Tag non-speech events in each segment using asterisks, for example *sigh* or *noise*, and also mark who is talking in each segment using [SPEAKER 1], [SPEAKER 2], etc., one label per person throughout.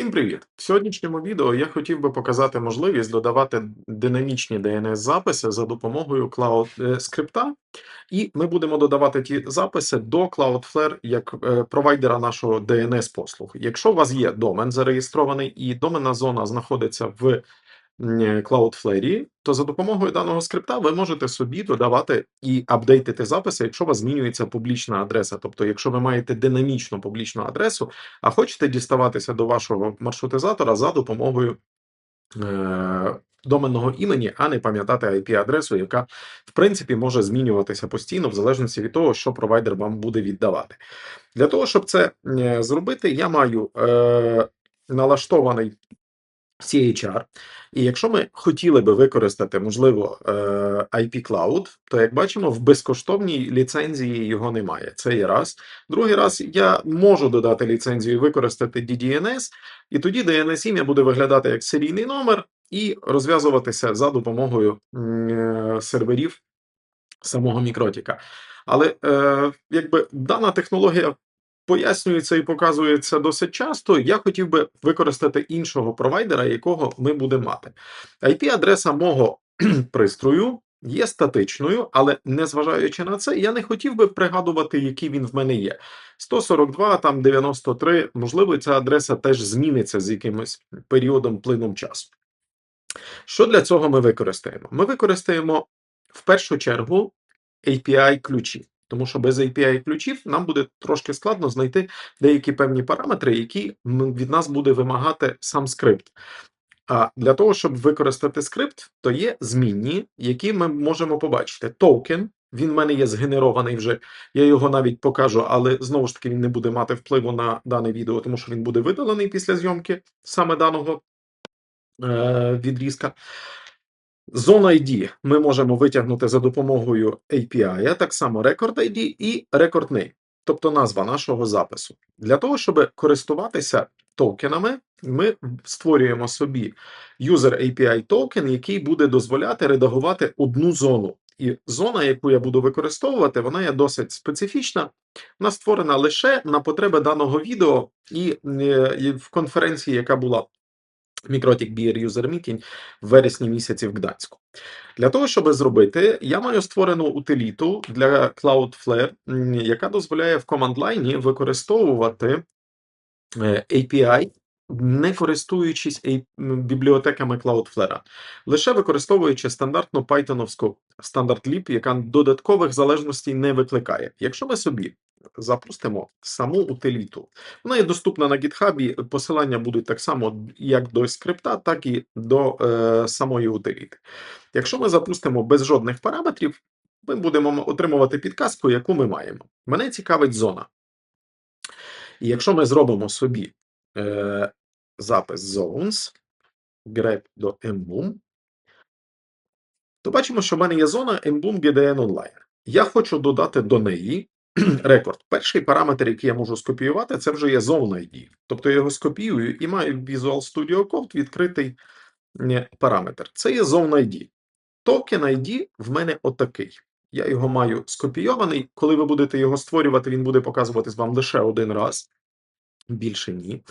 [SPEAKER 1] Всім привіт! В сьогоднішньому відео я хотів би показати можливість додавати динамічні DNS-записи за допомогою Cloud е, скрипта, і ми будемо додавати ті записи до Cloudflare як е, провайдера нашого DNS-послуг. Якщо у вас є домен зареєстрований і доменна зона знаходиться в Cloudflare, то за допомогою даного скрипта ви можете собі додавати і апдейтити записи, якщо у вас змінюється публічна адреса. Тобто, якщо ви маєте динамічну публічну адресу, а хочете діставатися до вашого маршрутизатора за допомогою е, доменного імені, а не пам'ятати IP-адресу, яка в принципі може змінюватися постійно, в залежності від того, що провайдер вам буде віддавати. Для того, щоб це е, зробити, я маю е, налаштований CHR. І якщо ми хотіли би використати, можливо, е, IP Cloud, то як бачимо, в безкоштовній ліцензії його немає. Це є раз. Другий раз я можу додати ліцензію і використати DDNS, і тоді DNS ім'я буде виглядати як серійний номер і розв'язуватися за допомогою е, серверів самого мікротіка. Але е, якби дана технологія пояснюється і показується досить часто. Я хотів би використати іншого провайдера, якого ми будемо мати. IP-адреса мого *clears throat* пристрою є статичною, але незважаючи на це, я не хотів би пригадувати, який він в мене є. 142, там 93, можливо, ця адреса теж зміниться з якимось періодом плином часу. Що для цього ми використаємо? Ми використаємо в першу чергу API ключі. Тому що без API ключів нам буде трошки складно знайти деякі певні параметри, які від нас буде вимагати сам скрипт. А для того, щоб використати скрипт, то є змінні, які ми можемо побачити. Токен, він в мене є згенерований вже, я його навіть покажу, але знову ж таки він не буде мати впливу на дане відео, тому що він буде видалений після зйомки саме даного е, відрізка. Zone ID ми можемо витягнути за допомогою API, так само Record ID і Record Name, тобто назва нашого запису. Для того, щоб користуватися токенами, ми створюємо собі User API токен, який буде дозволяти редагувати одну зону. І зона, яку я буду використовувати, вона є досить специфічна. Вона створена лише на потреби даного відео е, і в конференції, яка була Мікротік Beer User Meeting в вересні місяці в Гданську. Для того, щоб зробити, я маю створену утиліту для Cloudflare, яка дозволяє в команд-лайні використовувати е, API, не користуючись бібліотеками Cloudflare, лише використовуючи стандартну Pythonівську стандарт-ліп, яка додаткових залежностей не викликає. Якщо ми собі запустимо саму утиліту, вона є доступна на GitHub, посилання будуть так само як до скрипта, так і до е, самої утиліти. Якщо ми запустимо без жодних параметрів, ми будемо отримувати підказку, яку ми маємо. Мене цікавить зона. І якщо ми зробимо собі е, запис zones, grep до emboom, то бачимо, що в мене є зона emboom GDN Online. Я хочу додати до неї *clears throat* рекорд. Перший параметр, який я можу скопіювати, це вже є zone ID. Тобто я його скопіюю і маю в Visual Studio Code відкритий параметр. Це є zone ID. Токен ID в мене отакий. Я його маю скопійований. Коли ви будете його створювати, він буде показуватись вам лише один раз. Більше ні.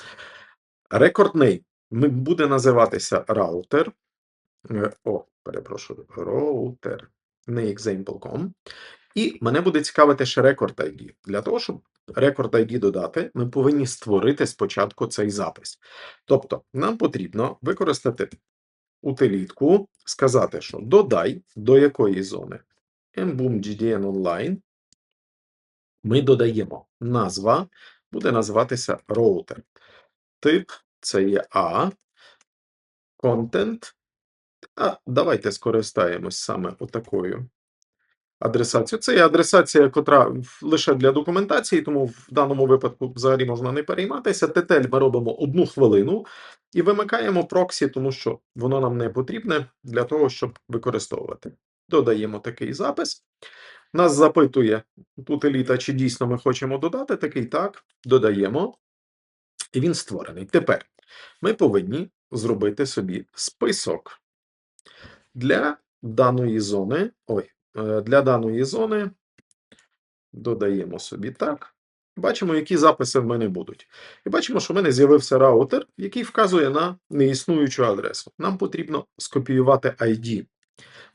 [SPEAKER 1] Name буде називатися. Е, О, перепрошую, router. Не example.com. І мене буде цікавити ще Record ID. Для того, щоб Record ID додати, ми повинні створити спочатку цей запис. Тобто, нам потрібно використати утилітку, сказати, що додай до якої зони Emboom GDN Online. Ми додаємо назва, буде називатися роутер. Тип це є А. Контент. А давайте скористаємось саме отакою адресацією. Це є адресація, котра лише для документації, тому в даному випадку взагалі можна не перейматися. TTL ми робимо одну хвилину і вимикаємо проксі, тому що воно нам не потрібне для того, щоб використовувати. Додаємо такий запис. Нас запитує утиліта, чи дійсно ми хочемо додати такий так, додаємо. І він створений. Тепер ми повинні зробити собі список для даної зони. Ой, для даної зони додаємо собі так. Бачимо, які записи в мене будуть. І бачимо, що в мене з'явився раутер, який вказує на неіснуючу адресу. Нам потрібно скопіювати ID.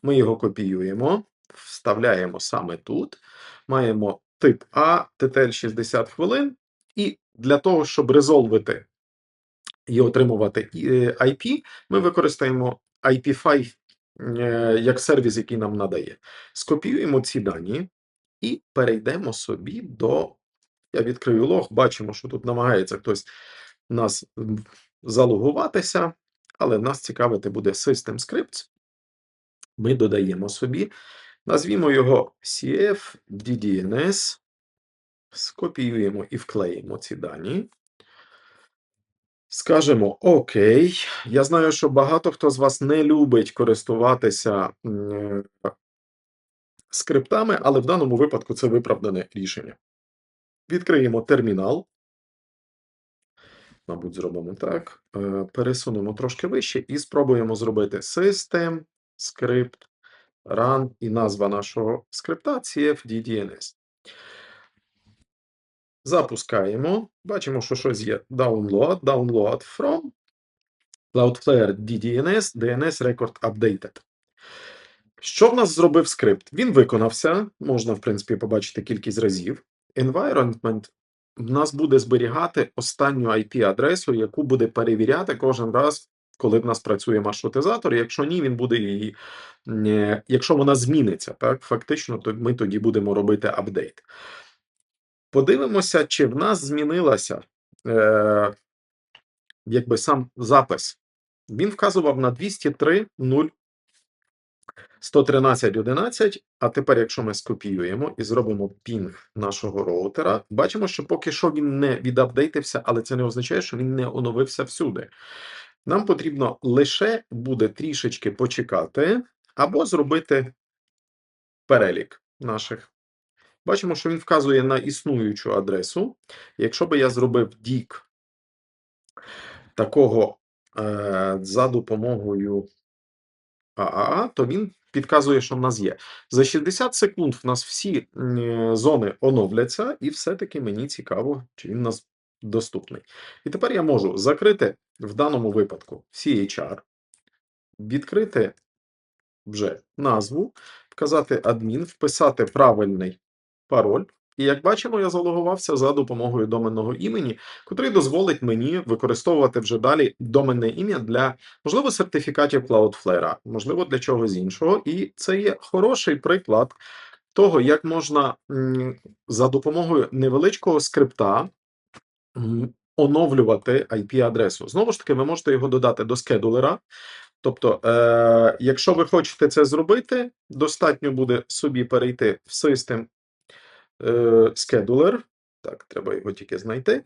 [SPEAKER 1] Ми його копіюємо, вставляємо саме тут. Маємо тип А, TTL 60 хвилин. І для того, щоб резолвити і отримувати е, IP, ми використаємо IP5 е, як сервіс, який нам надає. Скопіюємо ці дані і перейдемо собі до. Я відкрию лог, бачимо, що тут намагається хтось нас залогуватися, але нас цікавити буде System Scripts. Ми додаємо собі, назвімо його CF скопіюємо і вклеїмо ці дані. Скажемо Окей. Я знаю, що багато хто з вас не любить користуватися е, скриптами, але в даному випадку це виправдане рішення. Відкриємо термінал. Мабуть, зробимо так. Е, Пересунемо трошки вище і спробуємо зробити System, Script, Run і назва нашого скрипта CFDDNS. Запускаємо. Бачимо, що щось є. Download, download from Cloudflare DDNS, DNS Record Updated. Що в нас зробив скрипт? Він виконався. Можна, в принципі, побачити кількість разів. Environment в нас буде зберігати останню IP-адресу, яку буде перевіряти кожен раз, коли в нас працює маршрутизатор. Якщо ні, він буде її. е, Якщо вона зміниться, так, фактично, то ми тоді будемо робити апдейт. Подивимося, чи в нас змінилася е, якби сам запис. Він вказував на 203.0 113.11, а тепер, якщо ми скопіюємо і зробимо пінг нашого роутера, бачимо, що поки що він не відапдейтився, але це не означає, що він не оновився всюди. Нам потрібно лише буде трішечки почекати, або зробити перелік наших. Бачимо, що він вказує на існуючу адресу. Якщо би я зробив дік такого е, за допомогою ААА, то він підказує, що в нас є. За 60 секунд в нас всі зони оновляться, і все-таки мені цікаво, чи він у нас доступний. І тепер я можу закрити в даному випадку CHR, відкрити вже назву, вказати адмін, вписати правильний пароль. І як бачимо, я залогувався за допомогою доменного імені, котрий дозволить мені використовувати вже далі доменне ім'я для, можливо, сертифікатів Cloudflare, можливо, для чогось іншого. І це є хороший приклад того, як можна за допомогою невеличкого скрипта оновлювати IP-адресу. Знову ж таки, ви можете його додати до скедулера. Тобто, е, якщо ви хочете це зробити, достатньо буде собі перейти в System Scheduler. Так, треба його тільки знайти.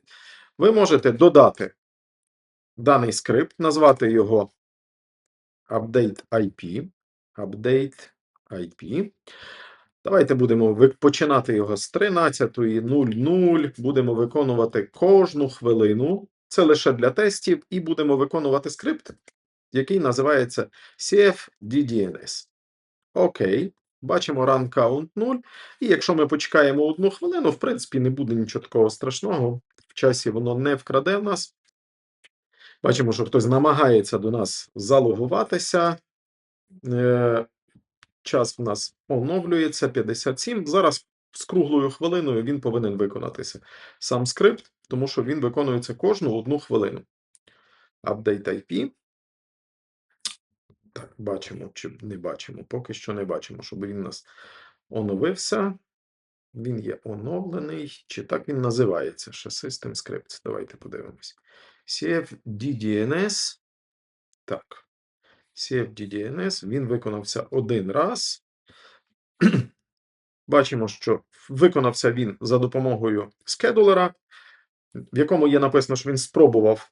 [SPEAKER 1] Ви можете додати даний скрипт, назвати його Update IP. Update IP. Давайте будемо починати його з 13.00. Будемо виконувати кожну хвилину. Це лише для тестів, і будемо виконувати скрипт, який називається CFDDNS. Окей. Бачимо run count 0. І якщо ми почекаємо одну хвилину, в принципі, не буде нічого такого страшного. В часі воно не вкраде в нас. Бачимо, що хтось намагається до нас залогуватися. Е, час в нас оновлюється 57. Зараз з круглою хвилиною він повинен виконатися. Сам скрипт, тому що він виконується кожну одну хвилину. Update IP. Так, бачимо чи не бачимо. Поки що не бачимо, щоб він у нас оновився. Він є оновлений. Чи так він називається? Ще System Scripts. Давайте подивимось. CFDDNS. Так. CFDDNS. Він виконався один раз. *clears throat* Бачимо, що виконався він за допомогою скедулера, в якому є написано, що він спробував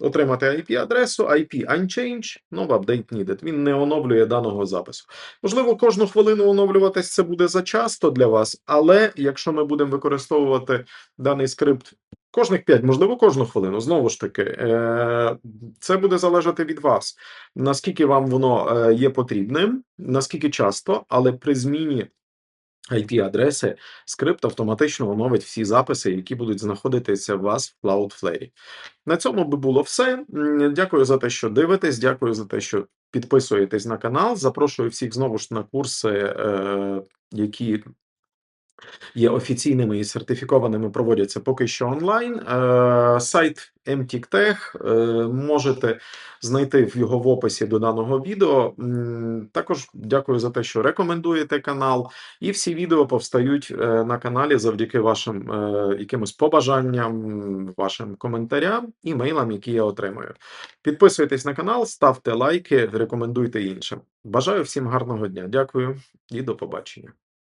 [SPEAKER 1] отримати IP-адресу, IP Unchange, no update needed. Він не оновлює даного запису. Можливо, кожну хвилину оновлюватись це буде зачасто для вас, але якщо ми будемо використовувати даний скрипт кожних 5, можливо, кожну хвилину, знову ж таки, е, це буде залежати від вас, наскільки вам воно е, є потрібним, наскільки часто, але при зміні IP-адреси, скрипт автоматично оновить всі записи, які будуть знаходитися у вас в Cloudflare. На цьому би було все. Дякую за те, що дивитесь. Дякую за те, що підписуєтесь на канал. Запрошую всіх знову ж на курси, е, які є офіційними і сертифікованими, проводяться поки що онлайн. Е, Сайт MTech, е, можете знайти в його в описі до даного відео. Також дякую за те, що рекомендуєте канал. І всі відео повстають е, на каналі завдяки вашим якимось побажанням, вашим коментарям і мейлам, які я отримую. Підписуйтесь на канал, ставте лайки, рекомендуйте іншим. Бажаю всім гарного дня. Дякую і до побачення.